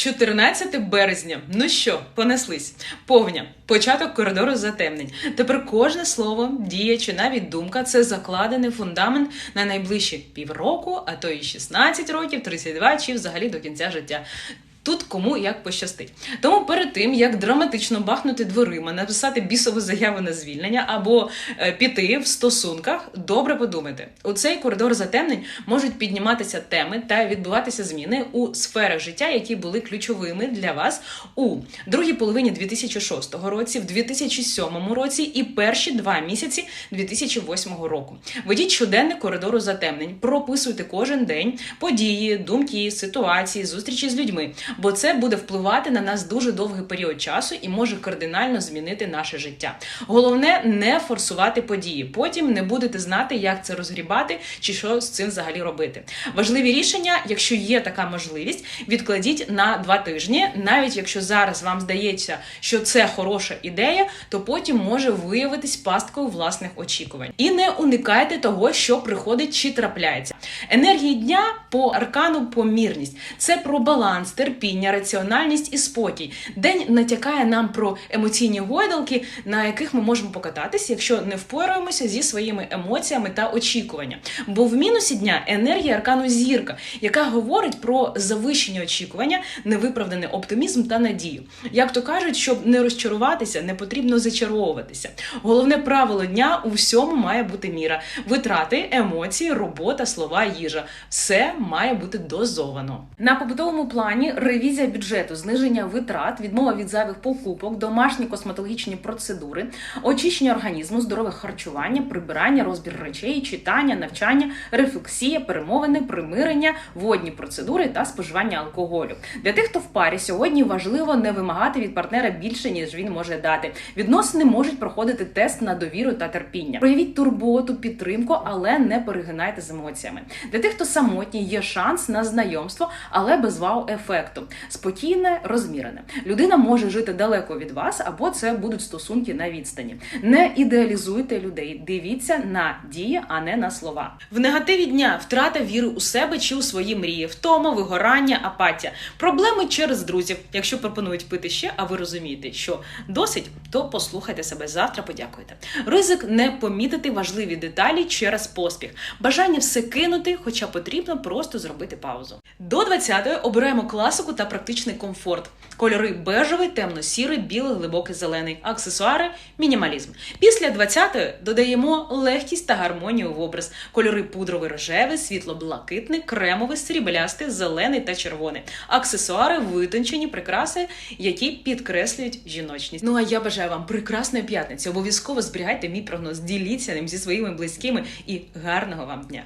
14 березня. Ну що, понеслись? Повня. Початок коридору затемнень. Тепер кожне слово, дія чи навіть думка це закладений фундамент на найближчі півроку, а то і 16 років, 32 чи взагалі до кінця життя. Тут кому як пощастить. Тому перед тим як драматично бахнути дверима, написати бісову заяву на звільнення або е, піти в стосунках, добре подумайте. У цей коридор затемнень можуть підніматися теми та відбуватися зміни у сферах життя, які були ключовими для вас у другій половині 2006 році, в 2007 році і перші два місяці 2008 року. Ведіть щоденник коридору затемнень, прописуйте кожен день події, думки, ситуації, зустрічі з людьми бо це буде впливати на нас дуже довгий період часу і може кардинально змінити наше життя. Головне не форсувати події. Потім не будете знати, як це розгрібати чи що з цим взагалі робити. Важливі рішення, якщо є така можливість, відкладіть на два тижні. Навіть якщо зараз вам здається, що це хороша ідея, то потім може виявитись пасткою власних очікувань. І не уникайте того, що приходить чи трапляється. Енергії дня по аркану помірність це про баланс, терпіння, раціональність і спокій. День натякає нам про емоційні гойдалки, на яких ми можемо покататися, якщо не впораємося зі своїми емоціями та очікуваннями. Бо в мінусі дня енергія аркану зірка, яка говорить про завищення очікування, невиправданий оптимізм та надію. Як то кажуть, щоб не розчаруватися, не потрібно зачаровуватися. Головне правило дня у всьому має бути міра. Витрати, емоції, робота, слова, їжа. Все має бути дозовано. На побутовому плані ревізія бюджету, зниження витрат, відмова від зайвих покупок, домашні косметологічні процедури, очищення організму, здорове харчування, прибирання, розбір речей, читання, навчання, рефлексія, перемовини, примирення, водні процедури та споживання алкоголю. Для тих, хто в парі сьогодні важливо не вимагати від партнера більше, ніж він може дати. Відносини можуть проходити тест на довіру та терпіння. Проявіть турботу, підтримку, але не перегинайте з емоціями. Для тих, хто самотній, є шанс на знайомство, але без вау-ефекту. Спокійне, розмірене. Людина може жити далеко від вас, або це будуть стосунки на відстані. Не ідеалізуйте людей, дивіться на дії, а не на слова. В негативі дня втрата віри у себе чи у свої мрії, втома, вигорання, апатія, проблеми через друзів. Якщо пропонують пити ще, а ви розумієте, що досить, то послухайте себе завтра. Подякуйте. Ризик не помітити важливі деталі через поспіх, бажання все кинути, хоча потрібно просто зробити паузу. До 20-ї обираємо класику та практичний комфорт. Кольори бежевий, темно-сірий, білий, глибокий зелений, аксесуари, мінімалізм. Після 20-ї додаємо легкість та гармонію в образ. Кольори пудровий, рожевий, світло-блакитний, кремовий, сріблястий, зелений та червоний. Аксесуари витончені, прикраси, які підкреслюють жіночність. Ну а я бажаю вам прекрасної п'ятниці. Обов'язково зберігайте мій прогноз, діліться ним зі своїми близькими і гарного вам дня.